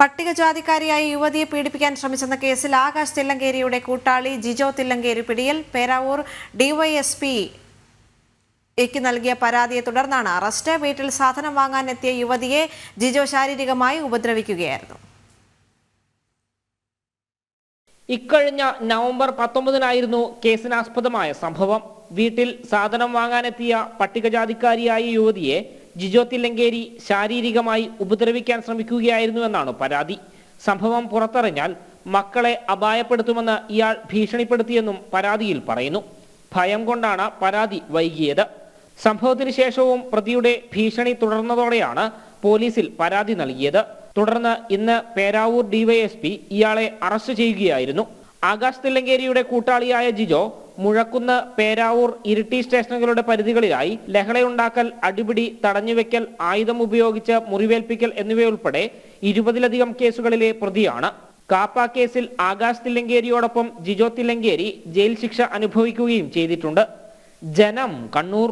പട്ടികജാതിക്കാരിയായ യുവതിയെ പീഡിപ്പിക്കാൻ ശ്രമിച്ചെന്ന കേസിൽ ആകാശ് തില്ലങ്കേരിയുടെ കൂട്ടാളി ജിജോ തില്ലങ്കേരി പിടിയിൽ പേരാവൂർ ഡിവൈഎസ്പി യ്ക്ക് നൽകിയ പരാതിയെ തുടർന്നാണ് അറസ്റ്റ്. വീട്ടിൽ സാധനം വാങ്ങാനെത്തിയ യുവതിയെ ജിജോ ശാരീരികമായി ഉപദ്രവിക്കുകയായിരുന്നു. ഇക്കഴിഞ്ഞ നവംബർ പത്തൊമ്പതിനായിരുന്നു കേസിനാസ്പദമായ സംഭവം. വീട്ടിൽ സാധനം വാങ്ങാനെത്തിയ പട്ടികജാതിക്കാരിയായ യുവതിയെ ജിജോ തില്ലങ്കേരി ശാരീരികമായി ഉപദ്രവിക്കാൻ ശ്രമിക്കുകയായിരുന്നുവെന്നാണ് പരാതി. സംഭവം പുറത്തറിഞ്ഞാൽ മക്കളെ അപായപ്പെടുത്തുമെന്ന് ഇയാൾ ഭീഷണിപ്പെടുത്തിയെന്നും പരാതിയിൽ പറയുന്നു. ഭയം കൊണ്ടാണ് പരാതി വൈകിയത്. സംഭവത്തിന് ശേഷവും പ്രതിയുടെ ഭീഷണി തുടർന്നതോടെയാണ് പോലീസിൽ പരാതി നൽകിയത്. തുടർന്ന് ഇന്ന് പേരാവൂർ ഡിവൈഎസ്പി ഇയാളെ അറസ്റ്റ് ചെയ്യുകയായിരുന്നു. ആകാശ് തില്ലങ്കേരിയുടെ കൂട്ടാളിയായ ജിജോ മുഴക്കുന്ന് പേരാവൂർ ഇരിട്ടി സ്റ്റേഷനുകളുടെ പരിധികളിലായി ലഹളയുണ്ടാക്കൽ അടിപിടി തടഞ്ഞുവെക്കൽ ആയുധം ഉപയോഗിച്ച് മുറിവേൽപ്പിക്കൽ എന്നിവയുൾപ്പെടെ ഇരുപതിലധികം കേസുകളിലെ പ്രതിയാണ്. കാപ്പ കേസിൽ ആകാശ് തില്ലങ്കേരിയോടൊപ്പം ജിജോ തില്ലങ്കേരി ജയിൽ ശിക്ഷ അനുഭവിക്കുകയും ചെയ്തിട്ടുണ്ട്. ജനം കണ്ണൂർ.